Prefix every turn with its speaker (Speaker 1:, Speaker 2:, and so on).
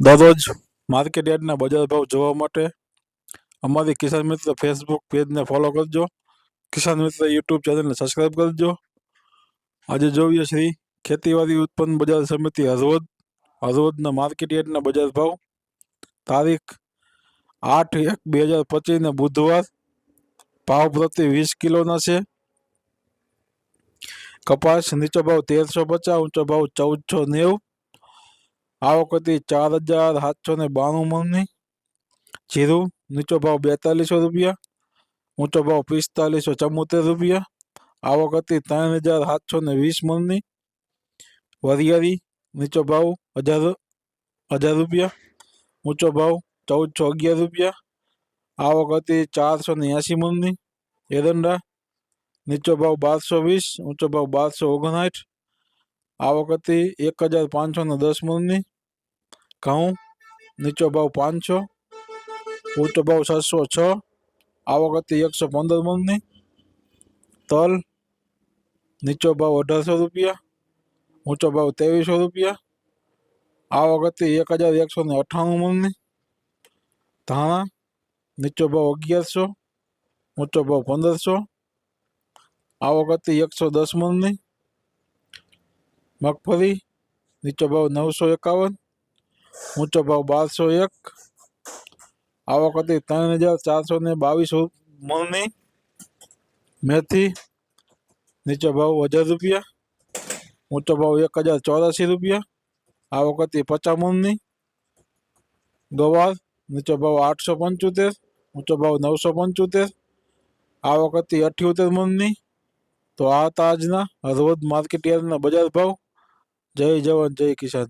Speaker 1: દરરોજ માર્કેટ યાર્ડના બજાર ભાવ જોવા માટે અમારી કિસાન મિત્ર ફેસબુક પેજને ફોલો કરજો. કિસાન મિત્ર યુટ્યુબ ચેનલને સબસ્ક્રાઈબ કરજો. આજે જોઈએ શ્રી ખેતીવાડી ઉત્પન્ન બજાર સમિતિ હરવદ હરવદના માર્કેટ યાર્ડના બજાર ભાવ. તારીખ આઠ એક બે હજાર પચીસને બુધવાર. ભાવ પ્રતિ વીસ કિલોના છે. કપાસ નીચો ભાવ તેરસો પચાસ, ઊંચો ભાવ ચૌદસો નેવું. આવક હતી ચાર હજાર સાતસો ને બાણું મણની જીરું નીચો ભાવ બેતાલીસો રૂપિયા ઊંચો ભાવ પિસ્તાલીસો ચુમ્મોતેર રૂપિયા આવક હતી ત્રણ હજાર સાતસો ને વીસ મણની વરિયાળી નીચો ભાવ હજાર હજાર રૂપિયા ઊંચો ભાવ ચૌદસો અગિયાર રૂપિયા આવક હતી ચારસો ને એંસી મણની એરંડા નીચો ભાવ બારસો વીસ ઊંચો ભાવ બારસો ઓગણસાઠ આવક હતી એક હજાર પાંચસો ને દસ મણની ઘઉં નીચો ભાવ પાંચસો ઊંચો ભાવ છસો છ આવક હતી એકસો પંદર મણની તલ નીચો ભાવ અઢારસો રૂપિયા ઊંચો ભાવ ત્રેવીસો રૂપિયા આવક હતી એક હજાર એકસો ને અઠ્ઠાણું મણની ધાણા નીચો ભાવ અગિયારસો ઊંચો ભાવ પંદરસો આવક હતી એકસો દસ મણની મગફળી નીચો ભાવ નવસો એકાવન ઊંચો ભાવ બારસો એક આવક હતી ત્રણ હજાર ચારસો ને બાવીસ મણની મેથી નીચો ભાવ હજાર રૂપિયા ઊંચો ભાવ એક હજાર ચોરાસી રૂપિયા આવક હતી પચાસ મણની ગવાર નીચો ભાવ આઠસો પંચોતેર ઊંચો ભાવ નવસો પંચોતેર આવક હતી અઠ્યોતેર મણની તો આ હતા આજના હળવદ માર્કેટ યાર્ડના બજાર ભાવ જય જવાન જય કિસાન